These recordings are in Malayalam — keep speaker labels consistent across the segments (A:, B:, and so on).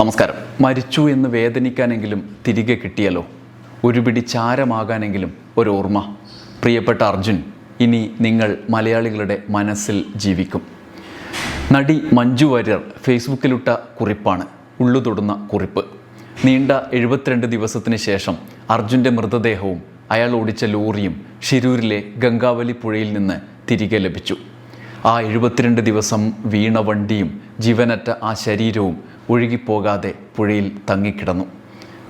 A: നമസ്കാരം. മരിച്ചു എന്ന് വേദനിക്കാനെങ്കിലും തിരികെ കിട്ടിയല്ലോ ഒരു പിടി ചാരമാകാനെങ്കിലും ഒരു ഓർമ്മ. പ്രിയപ്പെട്ട അർജുൻ ഇനി നിങ്ങൾ മലയാളികളുടെ മനസ്സിൽ ജീവിക്കും. നടി മഞ്ജു വാര്യർ ഫേസ്ബുക്കിലിട്ട കുറിപ്പാണ് ഉള്ളു തൊടുന്ന കുറിപ്പ്. നീണ്ട എഴുപത്തിരണ്ട് ദിവസത്തിന് ശേഷം അർജുന്റെ മൃതദേഹവും അയാൾ ഓടിച്ച ലോറിയും ഷിരൂരിലെ ഗംഗാവലി പുഴയിൽ നിന്ന് തിരികെ ലഭിച്ചു. ആ എഴുപത്തിരണ്ട് ദിവസം വീണ വണ്ടിയും ജീവനറ്റ ആ ശരീരവും ഒഴുകിപ്പോകാതെ പുഴയിൽ തങ്ങിക്കിടന്നു.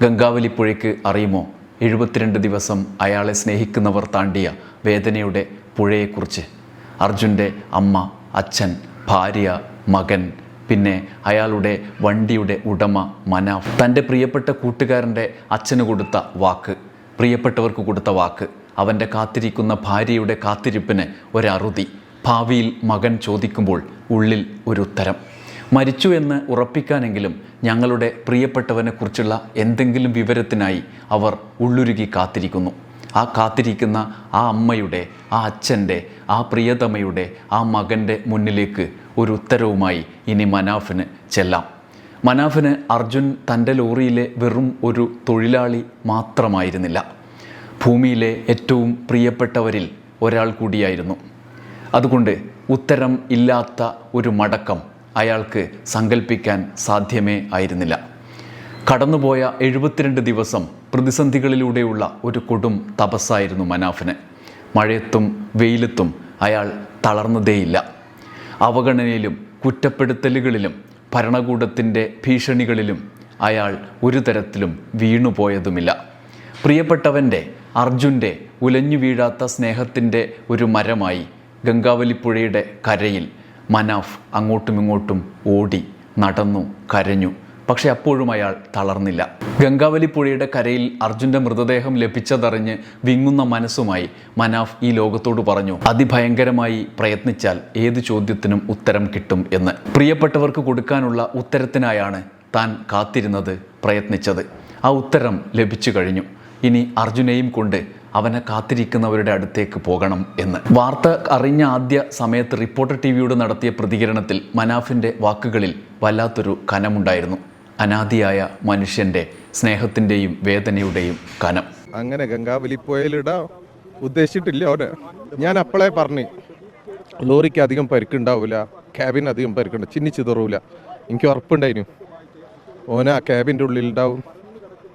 A: ഗംഗാവലി പുഴയ്ക്ക് അറിയുമോ? എഴുപത്തിരണ്ട് ദിവസം അയാളെ സ്നേഹിക്കുന്നവർ താണ്ടിയ വേദനയുടെ പുഴയെക്കുറിച്ച്. അർജുന്റെ അമ്മ അച്ഛൻ ഭാര്യ മകൻ പിന്നെ അയാളുടെ വണ്ടിയുടെ ഉടമ മനാഫ്. തന്റെ പ്രിയപ്പെട്ട കൂട്ടുകാരന്റെ അച്ഛന് കൊടുത്ത വാക്ക് പ്രിയപ്പെട്ടവർക്ക് കൊടുത്ത വാക്ക് അവന്റെ കാത്തിരിക്കുന്ന ഭാര്യയുടെ കാത്തിരിപ്പിന് ഒരറുതി. ഭാവിയിൽ മകൻ ചോദിക്കുമ്പോൾ ഉള്ളിൽ ഒരു ഉത്തരം. മരിച്ചു എന്ന് ഉറപ്പിക്കാനെങ്കിലും ഞങ്ങളുടെ പ്രിയപ്പെട്ടവനെക്കുറിച്ചുള്ള എന്തെങ്കിലും വിവരത്തിനായി അവർ ഉള്ളുരുകി കാത്തിരിക്കുന്നു. ആ കാത്തിരിക്കുന്ന ആ അമ്മയുടെ ആ അച്ഛന്റെ ആ പ്രിയതമയുടെ ആ മകന്റെ മുന്നിലേക്ക് ഒരു ഉത്തരവുമായി ഇനി മനാഫിന് ചെല്ലാം. മനാഫിന് അർജുൻ തന്റെ ലോറിയിലെ വെറും ഒരു തൊഴിലാളി മാത്രമായിരുന്നില്ല. ഭൂമിയിലെ ഏറ്റവും പ്രിയപ്പെട്ടവരിൽ ഒരാൾ കൂടിയായിരുന്നു. അതുകൊണ്ട് ഉത്തരം ഇല്ലാത്ത ഒരു മടക്കം അയാൾക്ക് സങ്കല്പിക്കാൻ സാധ്യമേ ആയിരുന്നില്ല. കടന്നുപോയ എഴുപത്തിരണ്ട് ദിവസം പ്രതിസന്ധികളിലൂടെയുള്ള ഒരു കൊടും തപസ്സായിരുന്നു മനാഫിന്. മഴയത്തും വെയിലത്തും അയാൾ തളർന്നതേയില്ല. അവഗണനയിലും കുറ്റപ്പെടുത്തലുകളിലും ഭരണകൂടത്തിന്റെ ഭീഷണികളിലും അയാൾ ഒരു തരത്തിലും വീണുപോയതുമില്ല. പ്രിയപ്പെട്ടവന്റെ അർജുന്റെ ഉലഞ്ഞു വീഴാത്ത സ്നേഹത്തിന്റെ ഒരു മരമായി ഗംഗാവലിപ്പുഴയുടെ കരയിൽ മനാഫ് അങ്ങോട്ടും ഇങ്ങോട്ടും ഓടി നടന്നു കരഞ്ഞു. പക്ഷെ അപ്പോഴും അയാൾ തളർന്നില്ല. ഗംഗാവലി പുഴയുടെ കരയിൽ അർജുന്റെ മൃതദേഹം ലഭിച്ചതറിഞ്ഞ് വിങ്ങുന്ന മനസ്സുമായി മനാഫ് ഈ ലോകത്തോട് പറഞ്ഞു അതിഭയങ്കരമായി പ്രയത്നിച്ചാൽ ഏത് ചോദ്യത്തിനും ഉത്തരം കിട്ടും എന്ന്. പ്രിയപ്പെട്ടവർക്ക് കൊടുക്കാനുള്ള ഉത്തരത്തിനായാണ് താൻ കാത്തിരുന്നത് പ്രയത്നിച്ചത്. ആ ഉത്തരം ലഭിച്ചു കഴിഞ്ഞു. ഇനി അർജുനെയും കൊണ്ട് അവനെ കാത്തിരിക്കുന്നവരുടെ അടുത്തേക്ക് പോകണം എന്ന്. വാർത്ത അറിഞ്ഞ ആദ്യ സമയത്ത് റിപ്പോർട്ടർ ടി വിയോട് നടത്തിയ പ്രതികരണത്തിൽ മനാഫിന്റെ വാക്കുകളിൽ വല്ലാത്തൊരു കനമുണ്ടായിരുന്നു. അനാദിയായ മനുഷ്യന്റെ സ്നേഹത്തിന്റെയും വേദനയുടെയും കനം.
B: അങ്ങനെ ഗംഗാവലി പുഴയിലിടാൻ ഉദ്ദേശിച്ചിട്ടില്ല അവന്. ഞാൻ അപ്പോഴേ പറഞ്ഞു ലോറിക്ക് അധികം പരിക്കുണ്ടാവില്ല ക്യാബിന് അധികം പരിക്കുണ്ട് ചിന്നി ചിതറൂല. എനിക്ക് ഉറപ്പുണ്ടായിരുന്നു ഓന ആ ക്യാബിന്റെ ഉള്ളിൽ ഉണ്ടാവും.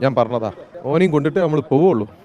B: ഞാൻ പറഞ്ഞതാ ഓനെയും കൊണ്ടിട്ട് നമ്മൾ പോവുള്ളൂ.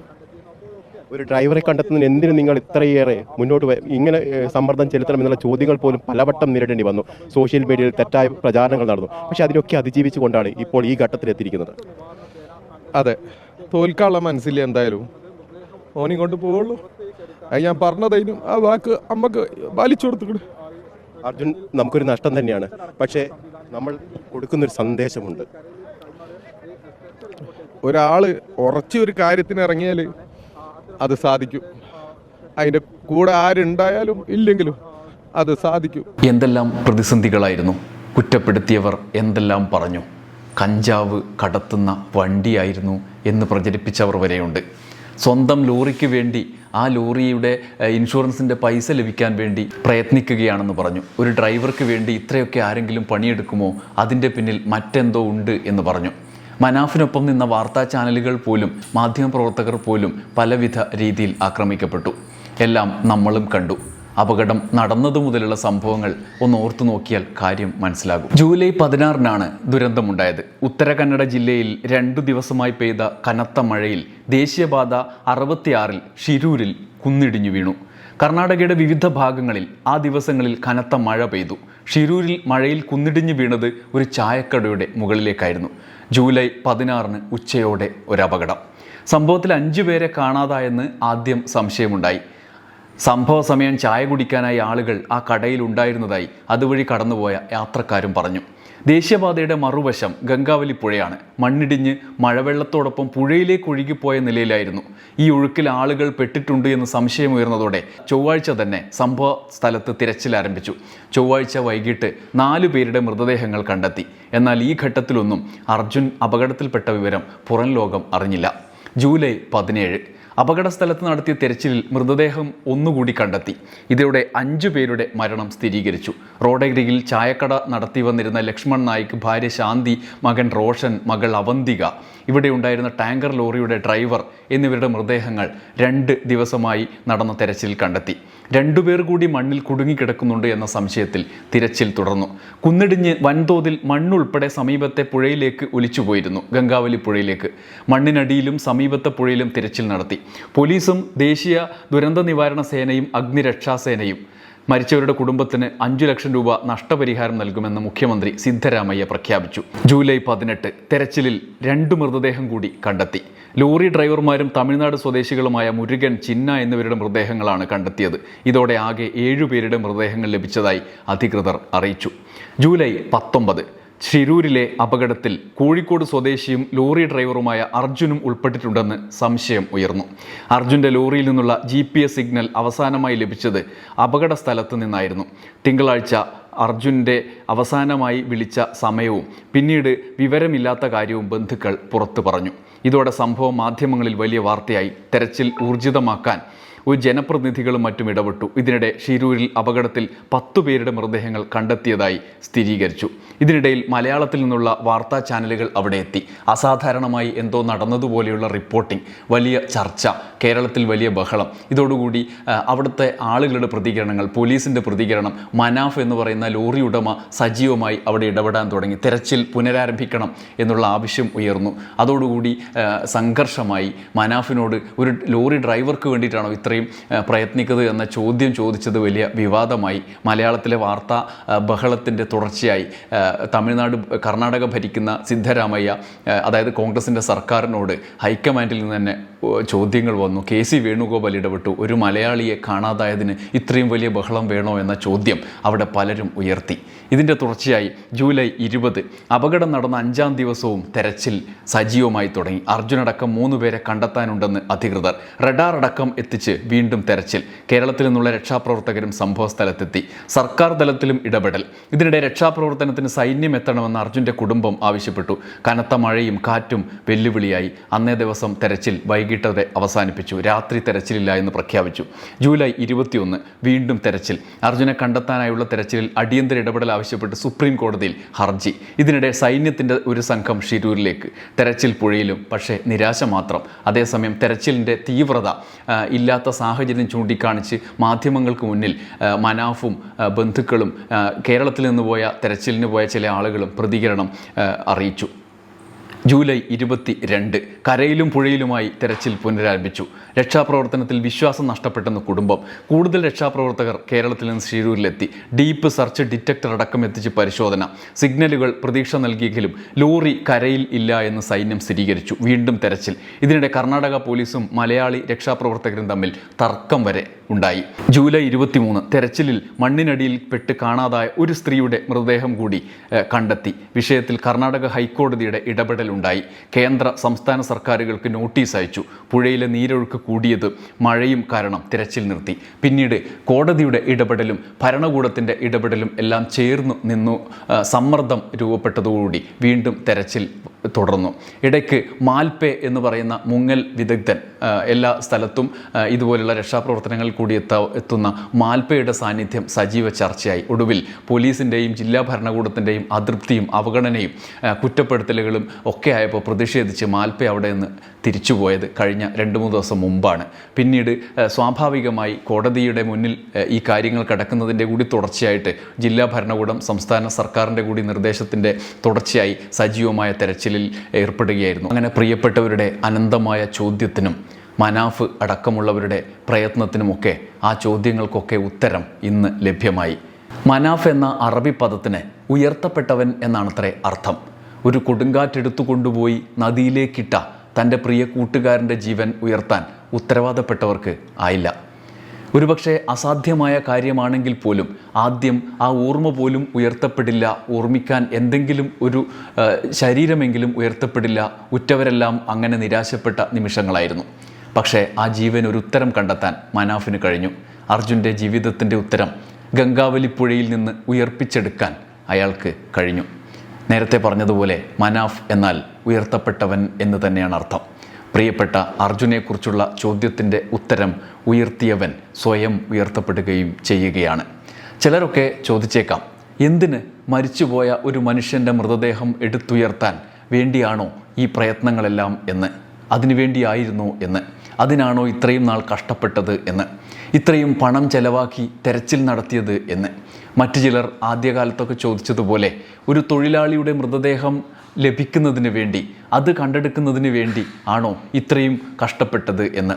C: ഒരു ഡ്രൈവറെ കണ്ടെത്തുന്നതിന് എന്തിനു നിങ്ങൾ ഇത്രയേറെ മുന്നോട്ട് ഇങ്ങനെ സമ്മർദ്ദം ചെലുത്തണം എന്നുള്ള ചോദ്യങ്ങൾ പോലും പലവട്ടം നേരിടേണ്ടി വന്നു. സോഷ്യൽ മീഡിയയിൽ തെറ്റായ പ്രചാരണങ്ങൾ നടന്നു. പക്ഷേ അതിനൊക്കെ അതിജീവിച്ചുകൊണ്ടാണ് ഇപ്പോൾ ഈ ഘട്ടത്തിലെത്തിയിരിക്കുന്നത്.
B: അതെ. തോൽക്കാനുള്ള മനസ്സില്ല എന്തായാലും. ഓനി കൊണ്ട് പോവുള്ളൂ. അത് ഞാൻ പറഞ്ഞതതിനും ആ വാക്ക് അമ്മയ്ക്ക് പാലിച്ചു കൊടുത്തു
C: അർജുൻ നമുക്കൊരു നഷ്ടം തന്നെയാണ്. പക്ഷേ നമ്മൾ കൊടുക്കുന്നൊരു സന്ദേശമുണ്ട്.
B: ഒരാൾ ഉറച്ച ഒരു കാര്യത്തിന് ഇറങ്ങിയാൽ അത് സാധിക്കും. അതിന്റെ കൂടെ ആരുണ്ടായാലും ഇല്ലെങ്കിലും അത് സാധിക്കും.
A: എന്തെല്ലാം പ്രതിസന്ധികളായിരുന്നു? കുറ്റപ്പെടുത്തിയവർ എന്തെല്ലാം പറഞ്ഞു? കഞ്ചാവ് കടത്തുന്ന വണ്ടിയായിരുന്നു എന്ന് പ്രചരിപ്പിച്ചവർ വരെയുണ്ട്. സ്വന്തം ലോറിക്ക് വേണ്ടി ആ ലോറിയുടെ ഇൻഷുറൻസിന്റെ പൈസ ലഭിക്കാൻ വേണ്ടി പ്രയത്നിക്കുകയാണെന്ന് പറഞ്ഞു. ഒരു ഡ്രൈവർക്ക് വേണ്ടി ഇത്രയൊക്കെ ആരെങ്കിലും പണിയെടുക്കുമോ? അതിന്റെ പിന്നിൽ മറ്റെന്തോ ഉണ്ട് എന്ന് പറഞ്ഞു. മനാഫിനൊപ്പം നിന്ന വാർത്താ ചാനലുകൾ പോലും മാധ്യമപ്രവർത്തകർ പോലും പലവിധ രീതിയിൽ ആക്രമിക്കപ്പെട്ടു. എല്ലാം നമ്മളും കണ്ടു. അപകടം നടന്നതു മുതലുള്ള സംഭവങ്ങൾ ഒന്ന് ഓർത്തു നോക്കിയാൽ കാര്യം മനസ്സിലാകും. ജൂലൈ പതിനാറിനാണ് ദുരന്തമുണ്ടായത്. ഉത്തര കന്നഡ ജില്ലയിൽ രണ്ടു ദിവസമായി പെയ്ത കനത്ത മഴയിൽ ദേശീയപാത അറുപത്തിയാറിൽ ഷിരൂരിൽ കുന്നിടിഞ്ഞു വീണു. കർണാടകയുടെ വിവിധ ഭാഗങ്ങളിൽ ആ ദിവസങ്ങളിൽ കനത്ത മഴ പെയ്തു. ഷിരൂരിൽ മഴയിൽ കുന്നിടിഞ്ഞു വീണത് ഒരു ചായക്കടയുടെ മുകളിലേക്കായിരുന്നു. ജൂലൈ പതിനാറിന് ഉച്ചയോടെ ഒരു അപകടം സംഭവത്തിൽ അഞ്ചു പേരെ കാണാതായെന്ന് ആദ്യം സംശയമുണ്ടായി. സംഭവ സമയം ചായ കുടിക്കാനായി ആളുകൾ ആ കടയിൽ ഉണ്ടായിരുന്നതായി അതുവഴി കടന്നുപോയ യാത്രക്കാരും പറഞ്ഞു. ദേശീയപാതയുടെ മറുവശം ഗംഗാവലി പുഴയാണ്. മണ്ണിടിഞ്ഞ് മഴവെള്ളത്തോടൊപ്പം പുഴയിലേക്ക് ഒഴുകിപ്പോയ നിലയിലായിരുന്നു. ഈ ഒഴുക്കിൽ ആളുകൾ പെട്ടിട്ടുണ്ട് എന്ന് സംശയമുയർന്നതോടെ ചൊവ്വാഴ്ച തന്നെ സംഭവ സ്ഥലത്ത് തിരച്ചിൽ ആരംഭിച്ചു. ചൊവ്വാഴ്ച വൈകിട്ട് നാലു പേരുടെ മൃതദേഹങ്ങൾ കണ്ടെത്തി. എന്നാൽ ഈ ഘട്ടത്തിലൊന്നും അർജുൻ അപകടത്തിൽപ്പെട്ട വിവരം പുറം ലോകം അറിഞ്ഞില്ല. ജൂലൈ പതിനേഴ്. അപകട സ്ഥലത്ത് നടത്തിയ തെരച്ചിലിൽ മൃതദേഹം ഒന്നുകൂടി കണ്ടെത്തി. ഇതോടെ അഞ്ചു പേരുടെ മരണം സ്ഥിരീകരിച്ചു. റോഡരികിൽ ചായക്കട നടത്തി വന്നിരുന്ന ലക്ഷ്മൺ നായിക് ഭാര്യ ശാന്തി മകൻ റോഷൻ മകൾ അവന്തിക. ഇവിടെ ഉണ്ടായിരുന്ന ടാങ്കർ ലോറിയുടെ ഡ്രൈവർ എന്നിവരുടെ മൃതദേഹങ്ങൾ രണ്ട് ദിവസമായി നടന്ന തെരച്ചിൽ കണ്ടെത്തി. രണ്ടുപേർ കൂടി മണ്ണിൽ കുടുങ്ങിക്കിടക്കുന്നുണ്ട് എന്ന സംശയത്തിൽ തിരച്ചിൽ തുടർന്നു. കുന്നിടിഞ്ഞ് വൻതോതിൽ മണ്ണുൾപ്പെടെ സമീപത്തെ പുഴയിലേക്ക് ഒലിച്ചുപോയിരുന്നു ഗംഗാവലി പുഴയിലേക്ക്. മണ്ണിനടിയിലും സമീപത്തെ പുഴയിലും തിരച്ചിൽ നടത്തി. പോലീസും ദേശീയ ദുരന്ത നിവാരണ സേനയും അഗ്നിരക്ഷാസേനയും മരിച്ചവരുടെ കുടുംബത്തിന് അഞ്ചു ലക്ഷം രൂപ നഷ്ടപരിഹാരം നൽകുമെന്ന് മുഖ്യമന്ത്രി സിദ്ധരാമയ്യ പ്രഖ്യാപിച്ചു. ജൂലൈ പതിനെട്ട് തെരച്ചിലിൽ രണ്ട് മൃതദേഹം കൂടി കണ്ടെത്തി. ലോറി ഡ്രൈവർമാരും തമിഴ്നാട് സ്വദേശികളുമായ മുരുകൻ ചിന്ന എന്നിവരുടെ മൃതദേഹങ്ങളാണ് കണ്ടെത്തിയത്. ഇതോടെ ആകെ ഏഴുപേരുടെ മൃതദേഹങ്ങൾ ലഭിച്ചതായി അധികൃതർ അറിയിച്ചു. ജൂലൈ പത്തൊമ്പത് ഷിരൂരിലെ അപകടത്തിൽ കോഴിക്കോട് സ്വദേശിയും ലോറി ഡ്രൈവറുമായ അർജുനും ഉൾപ്പെട്ടിട്ടുണ്ടെന്ന് സംശയം ഉയർന്നു. അർജുന്റെ ലോറിയിൽ നിന്നുള്ള ജി സിഗ്നൽ അവസാനമായി ലഭിച്ചത് അപകട സ്ഥലത്ത് നിന്നായിരുന്നു. തിങ്കളാഴ്ച അർജുന്റെ അവസാനമായി വിളിച്ച സമയവും പിന്നീട് വിവരമില്ലാത്ത കാര്യവും ബന്ധുക്കൾ പുറത്തു പറഞ്ഞു. ഇതോടെ സംഭവം മാധ്യമങ്ങളിൽ വലിയ വാർത്തയായി. തെരച്ചിൽ ഊർജിതമാക്കാൻ ജനപ്രതിനിധികളും മറ്റും ഇടപെട്ടു. ഇതിനിടെ ഷിരൂരിൽ അപകടത്തിൽ പേരുടെ മൃതദേഹങ്ങൾ കണ്ടെത്തിയതായി സ്ഥിരീകരിച്ചു. ഇതിനിടയിൽ മലയാളത്തിൽ നിന്നുള്ള വാർത്താ ചാനലുകൾ അവിടെ എത്തി. അസാധാരണമായി എന്തോ നടന്നതുപോലെയുള്ള റിപ്പോർട്ടിംഗ്. വലിയ ചർച്ച. കേരളത്തിൽ വലിയ ബഹളം. ഇതോടുകൂടി അവിടുത്തെ ആളുകളുടെ പ്രതികരണങ്ങൾ പോലീസിന്റെ പ്രതികരണം മനാഫ് എന്ന് പറയുന്ന ലോറി ഉടമ സജീവമായി അവിടെ ഇടപെടാൻ തുടങ്ങി. തെരച്ചിൽ പുനരാരംഭിക്കണം എന്നുള്ള ആവശ്യം ഉയർന്നു. അതോടുകൂടി സംഘർഷമായി. മനാഫിനോട് ഒരു ലോറി ഡ്രൈവർക്ക് വേണ്ടിയിട്ടാണോ ഇത്രയും പ്രയത്നിക്കത് എന്ന ചോദ്യം ചോദിച്ചത് വലിയ വിവാദമായി. മലയാളത്തിലെ വാർത്താ ബഹളത്തിന്റെ തുടർച്ചയായി തമിഴ്നാട് കർണാടക ഭരിക്കുന്ന സിദ്ധരാമയ്യ അതായത് കോൺഗ്രസിന്റെ സർക്കാരിനോട് ഹൈക്കമാൻഡിൽ നിന്ന് തന്നെ ചോദ്യങ്ങൾ വന്നു. കെ സി വേണുഗോപാൽ ഇടപെട്ടു. ഒരു മലയാളിയെ കാണാതായതിന് ഇത്രയും വലിയ ബഹളം വേണോ എന്ന ചോദ്യം അവിടെ പലരും ഉയർത്തി. ഇതിന്റെ തുടർച്ചയായി ജൂലൈ ഇരുപത് അപകടം നടന്ന അഞ്ചാം ദിവസവും തെരച്ചിൽ സജീവമായി തുടങ്ങി. അർജുനടക്കം മൂന്ന് പേരെ കണ്ടെത്താനുണ്ടെന്ന് അധികൃതർ. റഡാർ അടക്കം എത്തിച്ച് വീണ്ടും തെരച്ചിൽ. കേരളത്തിൽ നിന്നുള്ള രക്ഷാപ്രവർത്തകരും സംഭവസ്ഥലത്തെത്തി സർക്കാർ തലത്തിലും ഇടപെടൽ. ഇതിനിടെ രക്ഷാപ്രവർത്തനത്തിന് സൈന്യം എത്തണമെന്ന് അർജുന്റെ കുടുംബം ആവശ്യപ്പെട്ടു. കനത്ത മഴയും കാറ്റും വെല്ലുവിളിയായി. അന്നേ ദിവസം തെരച്ചിൽ വൈകിട്ടോടെ അവസാനിപ്പിച്ചു. രാത്രി തെരച്ചിലില്ല എന്ന് പ്രഖ്യാപിച്ചു. ജൂലൈ ഇരുപത്തിയൊന്ന് വീണ്ടും തെരച്ചിൽ. അർജുനെ കണ്ടെത്താനായുള്ള തെരച്ചിലിൽ അടിയന്തര ഇടപെടൽ ആവശ്യപ്പെട്ട് സുപ്രീം കോടതിയിൽ ഹർജി. ഇതിനിടെ സൈന്യത്തിന്റെ ഒരു സംഘം ഷിരൂരിലേക്ക്. തെരച്ചിൽ പുഴയിലും പക്ഷേ നിരാശ മാത്രം. അതേസമയം തെരച്ചിലിന്റെ തീവ്രത ഇല്ലാത്ത സാഹചര്യം ചൂണ്ടിക്കാണിച്ച് മാധ്യമങ്ങൾക്ക് മുന്നിൽ മനാഫും ബന്ധുക്കളും കേരളത്തിൽ നിന്ന് പോയ തെരച്ചിലിന് പോയ ചില ആളുകളും പ്രതികരണം അറിയിച്ചു. ജൂലൈ ഇരുപത്തി രണ്ട് കരയിലും പുഴയിലുമായി തെരച്ചിൽ പുനരാരംഭിച്ചു. രക്ഷാപ്രവർത്തനത്തിൽ വിശ്വാസം നഷ്ടപ്പെട്ടെന്ന് കുടുംബം. കൂടുതൽ രക്ഷാപ്രവർത്തകർ കേരളത്തിൽ നിന്ന് ശിരൂരിലെത്തി. ഡീപ്പ് സെർച്ച് ഡിറ്റക്ടർ അടക്കം എത്തിച്ച് പരിശോധന. സിഗ്നലുകൾ പ്രതീക്ഷ നൽകിയെങ്കിലും ലോറി കരയിൽ ഇല്ല എന്ന് സൈന്യം സ്ഥിരീകരിച്ചു. വീണ്ടും തെരച്ചിൽ. ഇതിനിടെ കർണാടക പോലീസും മലയാളി രക്ഷാപ്രവർത്തകരും തമ്മിൽ തർക്കം വരെ ഉണ്ടായി. ജൂലൈ ഇരുപത്തിമൂന്ന് തെരച്ചിലിൽ മണ്ണിനടിയിൽ പെട്ട് കാണാതായ ഒരു സ്ത്രീയുടെ മൃതദേഹം കൂടി കണ്ടെത്തി. വിഷയത്തിൽ കർണാടക ഹൈക്കോടതിയുടെ ഇടപെടലുണ്ടായി. കേന്ദ്ര സംസ്ഥാന സർക്കാരുകൾക്ക് നോട്ടീസ് അയച്ചു. പുഴയിലെ നീരൊഴുക്ക് കൂടിയത് മഴയും കാരണം തിരച്ചിൽ നിർത്തി. പിന്നീട് കോടതിയുടെ ഇടപെടലും ഭരണകൂടത്തിന്റെ ഇടപെടലും എല്ലാം ചേർന്നു നിന്നു സമ്മർദ്ദം രൂപപ്പെട്ടതോടുകൂടി വീണ്ടും തെരച്ചിൽ തുടർന്നു. ഇടയ്ക്ക് മാൽപേ എന്ന് പറയുന്ന മുങ്ങൽ വിദഗ്ധൻ എല്ലാ സ്ഥലത്തും ഇതുപോലുള്ള രക്ഷാപ്രവർത്തനങ്ങൾ കൂടി എത്ത എത്തുന്ന മാൽപയുടെ സാന്നിധ്യം സജീവ ചർച്ചയായി. ഒടുവിൽ പോലീസിന്റെയും ജില്ലാ ഭരണകൂടത്തിന്റെയും അതൃപ്തിയും അവഗണനയും കുറ്റപ്പെടുത്തലുകളും ഒക്കെ ആയപ്പോൾ പ്രതിഷേധിച്ച് മാൽപ്പ അവിടെ നിന്ന് തിരിച്ചുപോയത് കഴിഞ്ഞ രണ്ട് മൂന്ന് ദിവസം മുമ്പാണ്. പിന്നീട് സ്വാഭാവികമായി കോടതിയുടെ മുന്നിൽ ഈ കാര്യങ്ങൾ കിടക്കുന്നതിന്റെ കൂടി തുടർച്ചയായിട്ട് ജില്ലാ ഭരണകൂടം സംസ്ഥാന സർക്കാരിന്റെ കൂടി നിർദ്ദേശത്തിന്റെ തുടർച്ചയായി സജീവമായ തെരച്ചിലിൽ ഏർപ്പെടുകയായിരുന്നു. അങ്ങനെ പ്രിയപ്പെട്ടവരുടെ അനന്തമായ ചോദ്യത്തിനും മനാഫ് അടക്കമുള്ളവരുടെ പ്രയത്നത്തിനുമൊക്കെ ആ ചോദ്യങ്ങൾക്കൊക്കെ ഉത്തരം ഇന്ന് ലഭ്യമായി. മനാഫ് എന്ന അറബി പദത്തിന് ഉയർത്തപ്പെട്ടവൻ എന്നാണത്രേ അർത്ഥം. ഒരു കൊടുങ്കാറ്റെടുത്തു കൊണ്ടുപോയി നദിയിലേക്കിട്ട തന്റെ പ്രിയ കൂട്ടുകാരന്റെ ജീവൻ ഉയർത്താൻ ഉത്തരവാദപ്പെട്ടവർക്ക് ആയില്ല. ഒരുപക്ഷെ അസാധ്യമായ കാര്യമാണെങ്കിൽ പോലും ആദ്യം ആ ഓർമ്മ പോലും ഉയർത്തപ്പെടില്ല ഓർമ്മിക്കാൻ എന്തെങ്കിലും ഒരു ശരീരമെങ്കിലും ഉയർത്തപ്പെടില്ല ഉറ്റവരെല്ലാം അങ്ങനെ നിരാശപ്പെട്ട നിമിഷങ്ങളായിരുന്നു. പക്ഷേ ആ ജീവൻ ഒരു ഉത്തരം കണ്ടെത്താൻ മനാഫിന് കഴിഞ്ഞു. അർജുന്റെ ജീവിതത്തിന്റെ ഉത്തരം ഗംഗാവലിപ്പുഴയിൽ നിന്ന് ഉയർപ്പിച്ചെടുക്കാൻ അയാൾക്ക് കഴിഞ്ഞു. നേരത്തെ പറഞ്ഞതുപോലെ മനാഫ് എന്നാൽ ഉയർത്തപ്പെട്ടവൻ എന്ന് തന്നെയാണ് അർത്ഥം. പ്രിയപ്പെട്ട അർജുനെക്കുറിച്ചുള്ള ചോദ്യത്തിന്റെ ഉത്തരം ഉയർത്തിയവൻ സ്വയം ഉയർത്തപ്പെടുകയും ചെയ്യുകയാണ്. ചിലരൊക്കെ ചോദിച്ചേക്കാം എന്തിന് മരിച്ചുപോയ ഒരു മനുഷ്യന്റെ മൃതദേഹം എടുത്തുയർത്താൻ വേണ്ടിയാണോ ഈ പ്രയത്നങ്ങളെല്ലാം എന്ന്? അതിനുവേണ്ടിയായിരുന്നു എന്ന്. അതിനാണോ ഇത്രയും നാൾ കഷ്ടപ്പെട്ടത് എന്ന്? ഇത്രയും പണം ചെലവാക്കി തെരച്ചിൽ നടത്തിയത് എന്ന്. മറ്റു ചിലർ ആദ്യകാലത്തൊക്കെ ചോദിച്ചതുപോലെ ഒരു തൊഴിലാളിയുടെ മൃതദേഹം ലഭിക്കുന്നതിന് വേണ്ടി അത് കണ്ടെടുക്കുന്നതിന് വേണ്ടി ആണോ ഇത്രയും കഷ്ടപ്പെട്ടത് എന്ന്.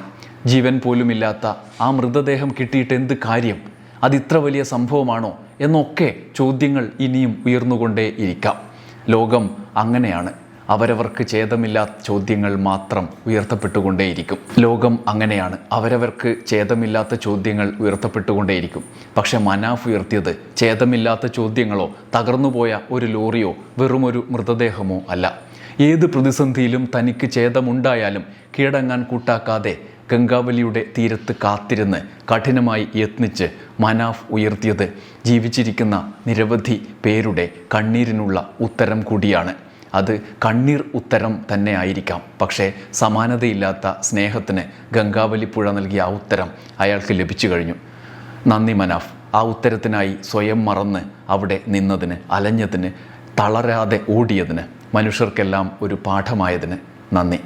A: ജീവൻ പോലുമില്ലാത്ത ആ മൃതദേഹം കിട്ടിയിട്ട് എന്ത് കാര്യം? അതിത്ര വലിയ സംഭവമാണോ എന്നൊക്കെ ചോദ്യങ്ങൾ ഇനിയും ഉയർന്നുകൊണ്ടേ ഇരിക്കാം. ലോകം അങ്ങനെയാണ്. അവരവർക്ക് ഛേദമില്ലാത്ത ചോദ്യങ്ങൾ മാത്രം ഉയർത്തപ്പെട്ടുകൊണ്ടേയിരിക്കും. ലോകം അങ്ങനെയാണ്. അവരവർക്ക് ഛേദമില്ലാത്ത ചോദ്യങ്ങൾ ഉയർത്തപ്പെട്ടുകൊണ്ടേയിരിക്കും. പക്ഷെ മനാഫ് ഉയർത്തിയത് ഛേദമില്ലാത്ത ചോദ്യങ്ങളോ തകർന്നുപോയ ഒരു ലോറിയോ വെറുമൊരു മൃതദേഹമോ അല്ല. ഏത് പ്രതിസന്ധിയിലും തനിക്ക് ഛേദമുണ്ടായാലും കീഴടങ്ങാൻ കൂട്ടാക്കാതെ ഗംഗാവലിയുടെ തീരത്ത് കാത്തിരുന്ന് കഠിനമായി യത്നിച്ച് മനാഫ് ഉയർത്തിയത് ജീവിച്ചിരിക്കുന്ന നിരവധി പേരുടെ കണ്ണീരിനുള്ള ഉത്തരം കൂടിയാണ്. അത് കണ്ണീർ ഉത്തരം തന്നെ ആയിരിക്കാം. പക്ഷേ സമാനതയില്ലാത്ത സ്നേഹത്തിന് ഗംഗാവലി പുഴ നൽകിയ ആ ഉത്തരം അയാൾക്ക് ലഭിച്ചു കഴിഞ്ഞു. നന്ദി മനാഫ്. ആ ഉത്തരത്തിനായി സ്വയം മറന്ന് അവിടെ നിന്നതിന് അലഞ്ഞതിന് തളരാതെ ഓടിയതിന് മനുഷ്യർക്കെല്ലാം ഒരു പാഠമായതിന് നന്ദി.